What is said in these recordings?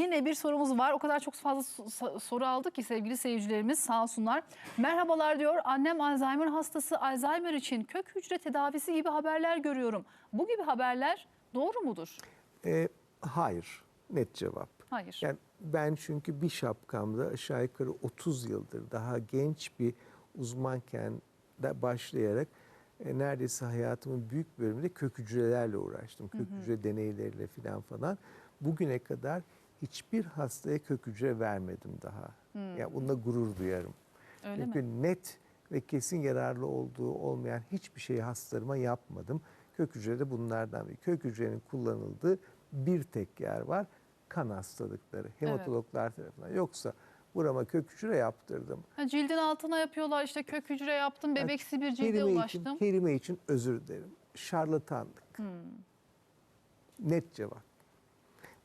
yine bir sorumuz var. O kadar çok fazla so- soru aldık ki sevgili seyircilerimiz sağ olsunlar. Merhabalar diyor. Annem Alzheimer hastası. Alzheimer için kök hücre tedavisi gibi haberler görüyorum. Bu gibi haberler doğru mudur? E, hayır, net cevap. Hayır. Yani ben çünkü bir şapkamda aşağı yukarı 30 yıldır daha genç bir uzmanken de başlayarak e, neredeyse hayatımın büyük bölümünde kök hücrelerle uğraştım. Kök hücre deneyleriyle falan falan. Bugüne kadar hiçbir hastaya kök hücre vermedim daha. Yani bununla gurur duyarım. Öyle Çünkü mi? net ve kesin yararlı olduğu olmayan hiçbir şeyi hastalarıma yapmadım. Kök hücre de bunlardan biri. Kök hücrenin kullanıldığı bir tek yer var. Kan hastalıkları. Hematologlar tarafından. Yoksa burama kök hücre yaptırdım. Ha, cildin altına yapıyorlar işte kök hücre yaptım, bebeksi bir cilde kelime ulaştım. Için, kelime için özür dilerim. Şarlatanlık. Hmm. Net cevap.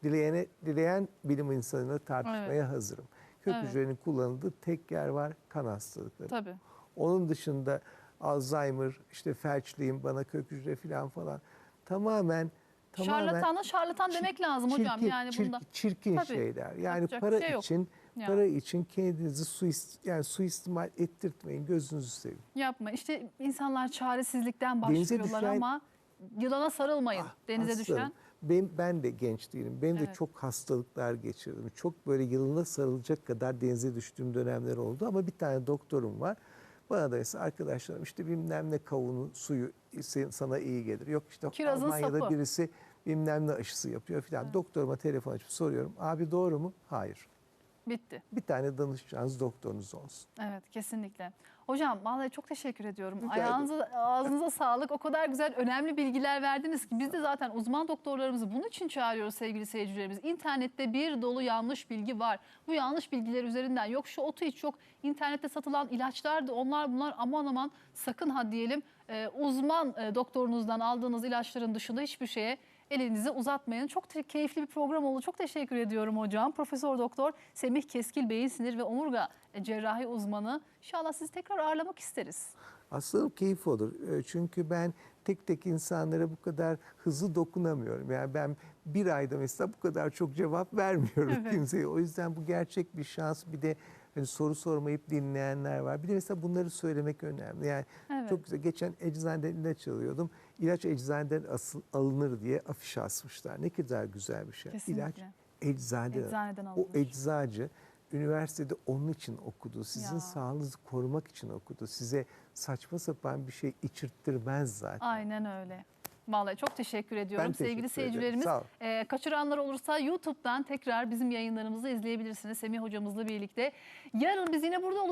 Dileyene, dileyen bilim insanıyla tartışmaya Evet. hazırım. Kök Evet. hücrenin kullanıldığı tek yer var kan hastalıkları. Tabii. Onun dışında Alzheimer, işte felçliyim, bana kök hücre falan falan tamamen tamamen Şarlatana şarlatan demek lazım hocam. çirkin- Yani çir- bunda çirkin Tabii, şeyler. Yani para şey yok. için Ya. para için kendinizi suist yani suistimal ettirtmeyin. Gözünüzü seveyim. yapma. İşte insanlar çaresizlikten başlıyorlar düşen- ama yılana sarılmayın. Ah, Denize hastalarım. düşen. Ben, ben de genç değilim. Benim de Evet. çok hastalıklar geçirdim. Çok böyle yılına sarılacak kadar denize düştüğüm dönemler oldu. Ama bir tane doktorum var. Bana da mesela arkadaşlarım işte bilmem ne kavunu suyu sana iyi gelir. Yok işte Kirazın Almanya'da sapı. birisi bilmem ne aşısı yapıyor filan. Doktoruma telefon açıp soruyorum. Abi doğru mu? Hayır. Bitti. Bir tane danışacağınız doktorunuz olsun. Evet kesinlikle. Hocam vallahi çok teşekkür ediyorum. Rica Ayağınıza, ağzınıza sağlık. O kadar güzel önemli bilgiler verdiniz ki biz de zaten uzman doktorlarımızı bunun için çağırıyoruz sevgili seyircilerimiz. İnternette bir dolu yanlış bilgi var. Bu yanlış bilgiler üzerinden yok şu otu iç yok. İnternette satılan ilaçlar da onlar bunlar aman aman sakın ha diyelim e, uzman e, doktorunuzdan aldığınız ilaçların dışında hiçbir şeye elinizi uzatmayın. Çok keyifli bir program oldu. Çok teşekkür ediyorum hocam. Profesör Doktor Semih Keskil Beyin Sinir ve Omurga Cerrahi uzmanı. İnşallah sizi tekrar ağırlamak isteriz. Aslında keyif olur. E, Çünkü ben tek tek insanlara bu kadar hızlı dokunamıyorum. Yani ben bir ayda mesela bu kadar çok cevap vermiyorum Evet. kimseye. O yüzden bu gerçek bir şans. Bir de hani soru sormayıp dinleyenler var. Bir de mesela bunları söylemek önemli. Yani Evet. çok güzel. Geçen eczaneden ilaç alıyordum. İlaç eczaneden asıl alınır diye afiş asmışlar. Ne kadar güzel bir şey. Kesinlikle. İlaç eczaneden. Eczaneden O alınır. eczacı üniversitede onun için okudu. Sizin Ya. sağlığınızı korumak için okudu. Size saçma sapan bir şey içirttirmez zaten. Aynen öyle. Vallahi çok teşekkür ediyorum Ben teşekkür sevgili seyircilerimiz. E, kaçıranlar olursa YouTube'dan tekrar bizim yayınlarımızı izleyebilirsiniz Semih hocamızla birlikte. Yarın biz yine burada olacağız.